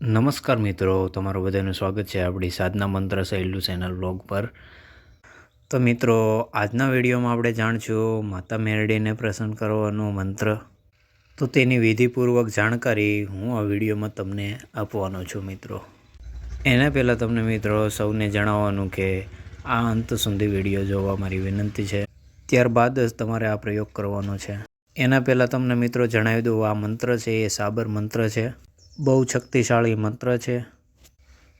નમસ્કાર મિત્રો, તમારું બધાનું સ્વાગત છે આપણી સાધના મંત્ર સહેલું ચેનલ બ્લોગ પર. તો મિત્રો, આજના વિડીયોમાં આપણે જાણશું માતા મેરડીને પ્રસન્ન કરવાનો મંત્ર. તો તેની વિધિપૂર્વક જાણકારી હું આ વિડીયોમાં તમને આપવાનો છું મિત્રો. એના પહેલાં તમને મિત્રો સૌને જણાવવાનું કે આ અંત સુધી વીડિયો જોવા મારી વિનંતી છે. ત્યારબાદ જ તમારે આ પ્રયોગ કરવાનો છે. એના પહેલાં તમને મિત્રો જણાવી દઉં, આ મંત્ર છે એ સાબર મંત્ર છે. બહુ શક્તિશાળી મંત્ર છે.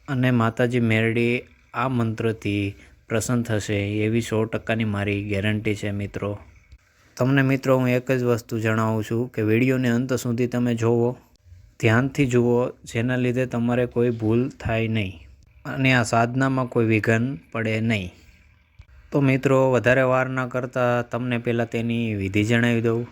અને માતાજી મેરડી આ મંત્રથી પ્રસન્ન થશે એવી સો ટકાની મારી ગેરંટી છે મિત્રો. તમને મિત્રો હું એક જ વસ્તુ જણાવું છું કે વિડીયોને અંત સુધી તમે જુઓ ધ્યાનથી જુઓ, જેના લીધે તમારે કોઈ ભૂલ થાય નહીં અને આ સાધનામાં કોઈ વિઘન પડે નહીં. તો મિત્રો, વધારે વાર ન કરતાં તમને પહેલાં તેની વિધિ જણાવી દઉં.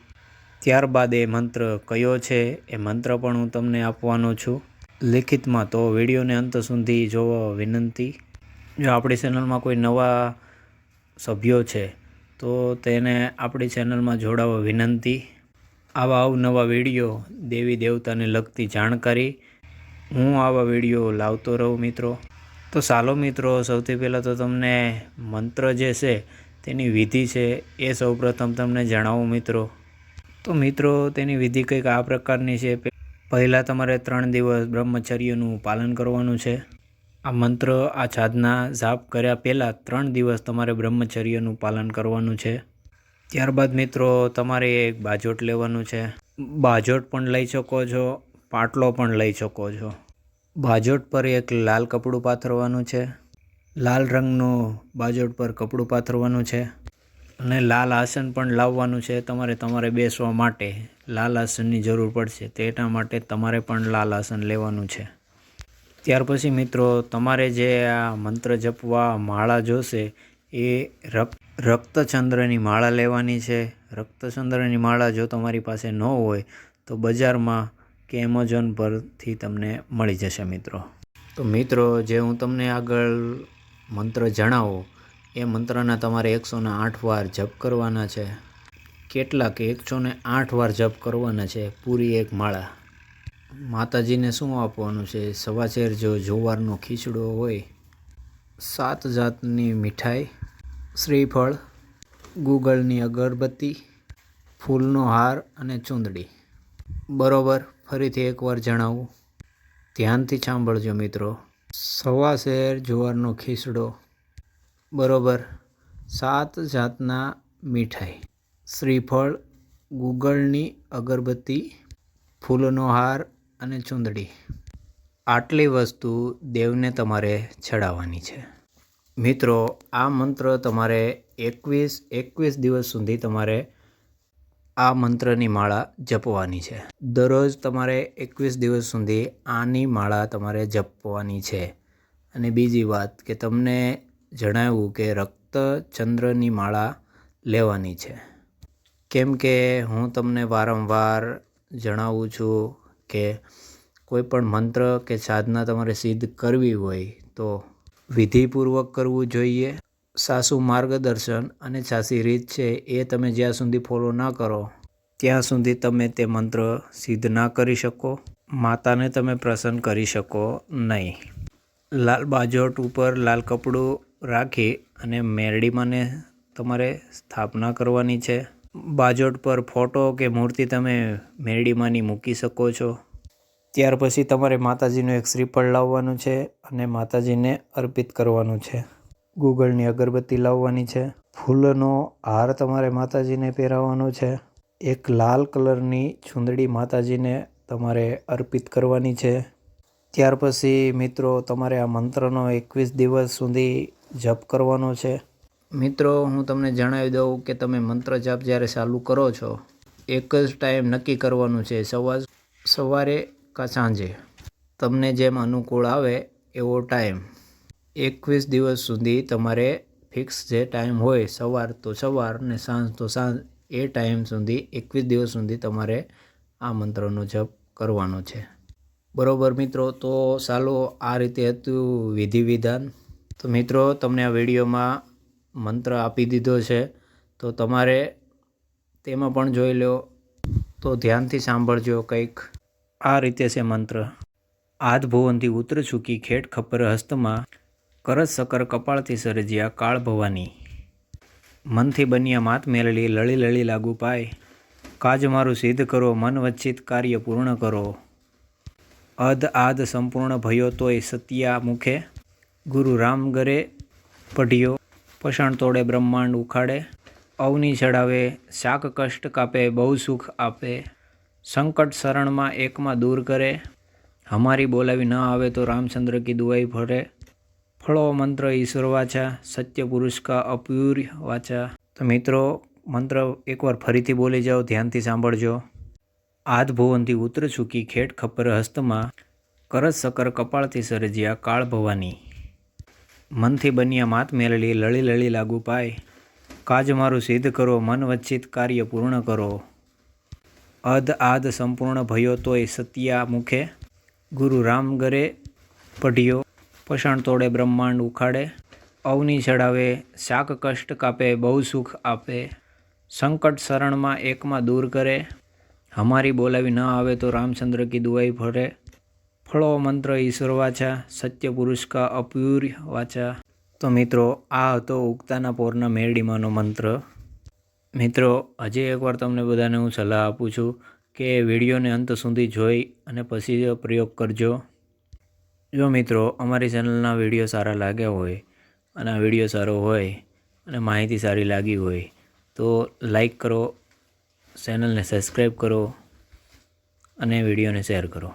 ત્યારબાદ એ મંત્ર કયો છે એ મંત્ર પણ હું તમને આપવાનો છું. લેખિતમાં તો વિડીયોને અંત સુધી જોવો વિનંતી. જો આપણી ચેનલમાં કોઈ નવા સભ્યો છે, તો તેને આપણી ચેનલમાં જોડાવા વિનંતી. આવા અવનવા વીડિયો દેવી દેવતાને લગતી જાણકારી હું આવા વીડિયો લાવતો રહું મિત્રો. તો ચાલો મિત્રો, સૌથી પહેલાં તો તમને મંત્ર જે છે તેની વિધિ છે એ સૌપ્રથમ તમને જણાવું મિત્રો. તો મિત્રો, તેની વિધિ કંઈક આ પ્રકારની છે. પહેલાં તમારે ત્રણ દિવસ બ્રહ્મચર્યનું પાલન કરવાનું છે. આ મંત્ર, આ સાધના જાપ કર્યા પહેલાં ત્રણ દિવસ તમારે બ્રહ્મચર્યનું પાલન કરવાનું છે. ત્યારબાદ મિત્રો, તમારે એક બાજોટ લેવાનું છે. બાજોટ પણ લઈ શકો છો, પાટલો પણ લઈ શકો છો. બાજોટ પર એક લાલ કપડું પાથરવાનું છે. લાલ રંગનું બાજોટ પર કપડું પાથરવાનું છે. અને લાલ આસન પણ લાવવાનું છે તમારે તમારે બેસવા માટે. લાલ આસનની જરૂર પડશે તેના માટે તમારે પણ લાલ આસન લેવાનું છે. ત્યાર પછી મિત્રો, તમારે જે આ મંત્ર જપવા માળા જોશે એ રક્ત રક્તચંદ્રની માળા લેવાની છે. રક્તચંદ્રની માળા જો તમારી પાસે ન હોય તો બજારમાં કે એમેઝોન પરથી તમને મળી જશે મિત્રો. તો મિત્રો, જે હું તમને આગળ મંત્ર જણાવું એ મંત્રના તમારે એકસોને આઠ વાર જપ કરવાના છે. કેટલા કે એકસો ને આઠ વાર જપ કરવાના છે. પૂરી એક માળા. માતાજીને શું આપવાનું છે? સવાચેર જો જુવારનો ખીચડો હોય, સાત જાતની મીઠાઈ, શ્રીફળ ગૂગળની અગરબત્તી, ફૂલનો હાર અને ચૂંદડી. બરોબર, ફરીથી એકવાર જણાવું. ધ્યાનથી સાંભળજો મિત્રો. સવા શેર જુવારનો ખીચડો બરોબર. સાત જાતના મીઠાઈ. શ્રીફળ, ગુગળની અગરબત્તી, ફૂલનો હાર અને ચૂંદડી. આટલી વસ્તુ દેવને તમારે ચડાવવાની છે. મિત્રો, આ મંત્ર તમારે એકવીસ એકવીસ દિવસ સુધી તમારે આ મંત્રની માળા જપવાની છે. દરરોજ તમારે એકવીસ દિવસ સુધી આની માળા તમારે જપવાની છે. અને બીજી વાત કે તમને જણાવ્યું કે રક્તચંદ્રની માળા લેવાની છે. કેમ કે હું તમને વારંવાર જણાવું છું કે કોઈ પણ મંત્ર કે સાધના તમારે સિદ્ધ કરવી હોય તો વિધિપૂર્વક કરવું જોઈએ. સાસુ માર્ગદર્શન અને સાસી રીત છે એ તમે જ્યાં સુધી ફોલો ના કરો, ત્યાં સુધી તમે તે મંત્ર સિદ્ધ ના કરી શકો. માતાને તમે પ્રસન્ન કરી શકો નહીં. લાલ બાજોટ ઉપર લાલ કપડું રાખી અને મેરડીમાંને તમારે સ્થાપના કરવાની છે. બાજોટ પર ફોટો કે મૂર્તિ તમે મેરડીમાંની મૂકી શકો છો. ત્યાર પછી તમારે માતાજીનું એક શ્રીફળ લાવવાનું છે અને માતાજીને અર્પિત કરવાનું છે. ગૂગલની અગરબત્તી લાવવાની છે. ફૂલનો હાર તમારે માતાજીને પહેરાવવાનો છે. એક લાલ કલરની ચૂંદડી માતાજીને તમારે અર્પિત કરવાની છે. ત્યાર પછી મિત્રો, તમારે આ મંત્રનો એકવીસ દિવસ સુધી જપ કરવાનો છે. મિત્રો, હું તમને જણાવી દઉં કે તમે મંત્ર જાપ જ્યારે ચાલુ કરો છો, એક જ ટાઈમ નક્કી કરવાનું છે સવાર સવારે કાં સાંજે. તમને જેમ અનુકૂળ આવે એવો ટાઈમ. એકવીસ દિવસ સુધી તમારે ફિક્સ જે ટાઈમ હોય, સવાર તો સવાર ને સાંજ તો સાંજ, એ ટાઈમ સુધી, એકવીસ દિવસ સુધી તમારે આ મંત્રનો જપ કરવાનો છે. બરાબર મિત્રો, તો ચાલો આ રીતે હતું વિધિ વિધાન. તો મિત્રો, તમને આ વિડીયોમાં મંત્ર આપી દીધો છે. તો તમારે તેમાં પણ જોઈ લો. તો ધ્યાનથી સાંભળજો કંઈક. આ રીતે છે મંત્ર. આધ ભુવનથી ઉતર ચૂકી ખેટ ખપર હસ્તમાં કરજ સકર કપાળથી સર્જ્યા કાળ ભવાની. મનથી બન્યા માત મેળલી લળી લળી લાગુ પાય. કાજ મારું સિદ્ધ કરો, મન વચ્ચિત કાર્ય પૂર્ણ કરો. અધ આદ સંપૂર્ણ ભયો તોય સત્યા મુખે ગુરુ રામ ગરે પઢિયો પષાણ તોડે બ્રહ્માંડ ઉખાડે, અવની ચડાવે શાક કષ્ટ કાપે, બહુ સુખ આપે, સંકટ શરણમાં એકમાં દૂર કરે, હમારી બોલાવી ન આવે તો રામચંદ્ર કી દુઆઈ ભરે, ફળો મંત્ર ઈશ્વર વાચા, સત્ય પુરુષ કા અપૂર્ય વાચા. તો મિત્રો, મંત્ર એકવાર ફરીથી બોલી જાઓ, ધ્યાનથી સાંભળજો. આદ ભુવનથી ઉતર ચૂકી ખેટ ખપર હસ્તમાં કરજ સકર કપાળથી સર્જ્યા કાળ ભવાની. મનથી બન્યા માત મેલડી લળી લળી લાગુ પાય. કાજ મારું સિદ્ધ કરો, મન વચ્ચિત કાર્ય પૂર્ણ કરો. અધ આદ સંપૂર્ણ ભયો તોય સત્યા મુખે. ગુરુ રામ ગરે પઢ્યો પષાણ તોડે બ્રહ્માંડ ઉખાડે. અવની ચડાવે શાક કષ્ટ કાપે, બહુ સુખ આપે. સંકટ શરણમાં એકમાં દૂર કરે. હમારી બોલાવી ન આવે તો રામચંદ્ર કી દુઆઈ ભરે. ફળો મંત્ર ઈશ્વર વાચા સત્ય પુરુષ કા અપ્યુર વાચા તો મિત્રો, આ હતો ઉગતાના પોરના મેરડીમાંનો મંત્ર. મિત્રો, હજી એકવાર તમને બધાને હું સલાહ આપું છું કે વિડીયોને અંત સુધી જોઈ અને પછી પ્રયોગ કરજો. જો મિત્રો, અમારી ચેનલના વીડિયો સારા લાગ્યા હોય અને આ વીડિયો સારો હોય અને માહિતી સારી લાગી હોય, તો લાઈક કરો, ચેનલને સબસ્ક્રાઈબ કરો અને વિડીયોને શેર કરો.